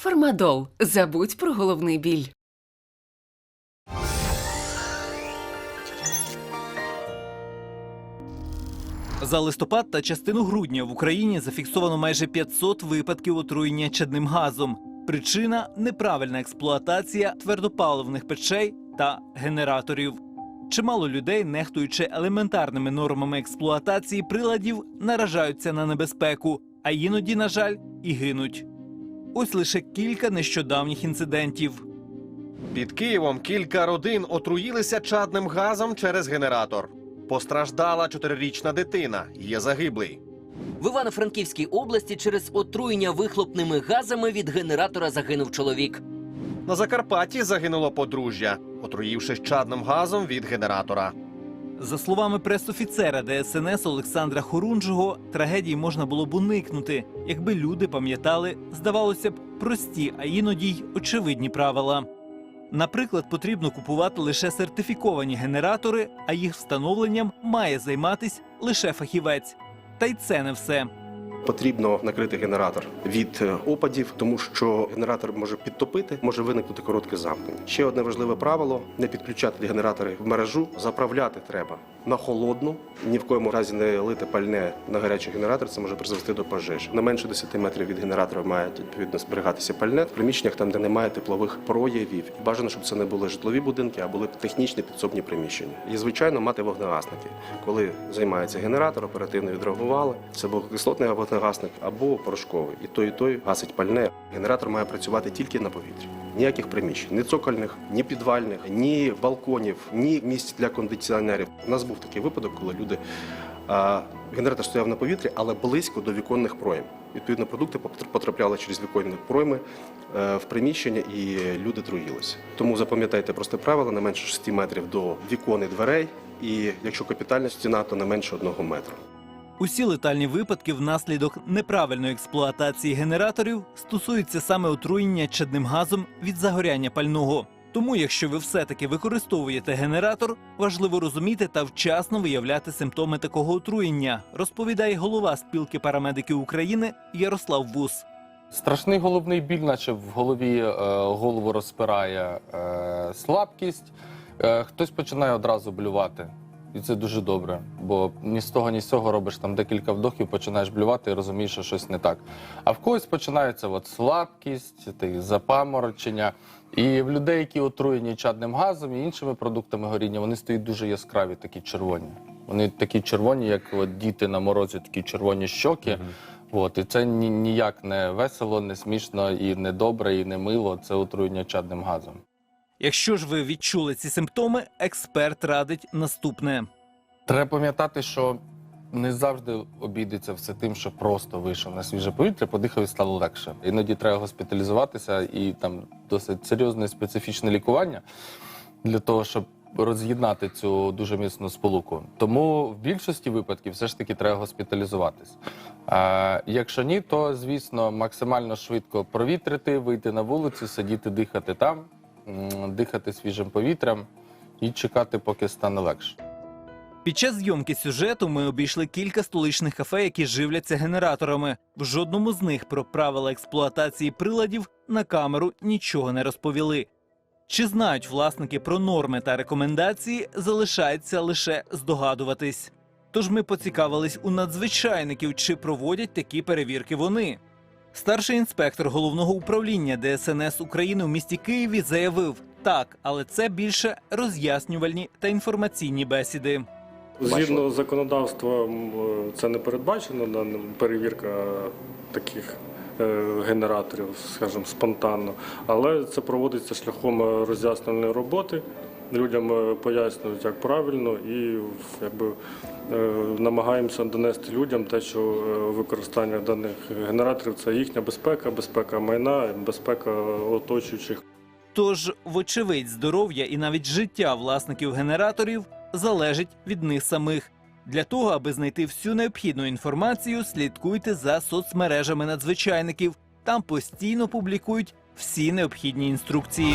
Фармадол. Забудь про головний біль. За листопад та частину грудня в Україні зафіксовано майже 500 випадків отруєння чадним газом. Причина неправильна експлуатація твердопаливних печей та генераторів. Чимало людей, нехтуючи елементарними нормами експлуатації приладів, наражаються на небезпеку, а іноді, на жаль, і гинуть. Ось лише кілька нещодавніх інцидентів. Під Києвом кілька родин отруїлися чадним газом через генератор. Постраждала чотирирічна дитина. Є загиблий. В Івано-Франківській області через отруєння вихлопними газами від генератора загинув чоловік. На Закарпатті загинуло подружжя, отруївшись чадним газом від генератора. За словами пресофіцера ДСНС Олександра Хорунжого, трагедії можна було б уникнути, якби люди пам'ятали, здавалося б, прості, а іноді й очевидні правила. Наприклад, потрібно купувати лише сертифіковані генератори, а їх встановленням має займатись лише фахівець. Та й це не все. Потрібно накрити генератор від е, опадів, тому що генератор може підтопити, може виникнути коротке замкнення. Ще одне важливе правило: не підключати генератори в мережу. Заправляти треба на холодну. Ні в коєму разі не лити пальне на гарячий генератор. Це може призвести до пожежі. На менше 10 метрів від генератора має відповідно зберігатися пальне в приміщеннях, там де немає теплових проявів. І бажано, щоб це не були житлові будинки, а були технічні підсобні приміщення. І звичайно, мати вогнегасники. Коли займається генератор, оперативно відреагували. Це був кислотний вогнегасник або порошковий. І той, і той гасить пальне. Генератор має працювати тільки на повітрі. Ніяких приміщень, ні цокольних, ні підвальних, ні балконів, ні місць для кондиціонерів. У нас був такий випадок, коли люди генератор стояв на повітрі, але близько до віконних пройм. Відповідно, продукти потрапляли через віконні пройми е, в приміщення, і люди труїлися. Тому запам'ятайте просте правило: не менше 6 метрів до вікон і дверей. І якщо капітальна стіна, то не менше одного метру. Усі летальні випадки внаслідок неправильної експлуатації генераторів стосуються саме отруєння чадним газом від загоряння пального. Тому, якщо ви все-таки використовуєте генератор, важливо розуміти та вчасно виявляти симптоми такого отруєння, розповідає голова спілки парамедиків України Ярослав Бус. Страшний головний біль, наче в голові е, голову розпирає е, слабкість. Е, хтось починає одразу блювати. І це дуже добре, бо ні з того, ні з цього робиш там декілька вдохів, починаєш блювати і розумієш, що щось не так. А в когось починається от слабкість, ти, запаморочення. І в людей, які отруєні чадним газом і іншими продуктами горіння, вони стають дуже яскраві, такі червоні. Вони такі червоні, як от діти на морозі, такі червоні щоки. От, і це ні, ніяк не весело, не смішно, і не добре, і не мило. Це отруєння чадним газом. Якщо ж ви відчули ці симптоми, експерт радить наступне. Треба пам'ятати, що не завжди обійдеться все тим, що просто вийшов на свіже повітря, подихав і стало легше. Іноді треба госпіталізуватися і там досить серйозне специфічне лікування для того, щоб роз'єднати цю дуже міцну сполуку. Тому в більшості випадків все ж таки треба госпіталізуватись. А якщо ні, то звісно максимально швидко провітрити, вийти на вулицю, сидіти, дихати там, дихати свіжим повітрям і чекати, поки стане легше. Під час зйомки сюжету ми обійшли кілька столичних кафе, які живляться генераторами. В жодному з них про правила експлуатації приладів на камеру нічого не розповіли. Чи знають власники про норми та рекомендації, залишається лише здогадуватись. Тож ми поцікавились у надзвичайників, чи проводять такі перевірки вони. Старший інспектор головного управління ДСНС України у місті Києві заявив: так, але це більше роз'яснювальні та інформаційні бесіди. Згідно з законодавством, е, це не передбачено, перевірка таких е, генераторів, скажімо, спонтанно, але це проводиться шляхом е, роз'яснювальної роботи. Людям е, пояснюють, як правильно, і якби е, намагаємося донести людям те, що е, використання даних генераторів це їхня безпека, безпека майна, безпека оточуючих. Тож, вочевидь, здоров'я і навіть життя власників генераторів залежить від них самих. Для того, аби знайти всю необхідну інформацію, слідкуйте за соцмережами надзвичайників. Там постійно публікують всі необхідні інструкції.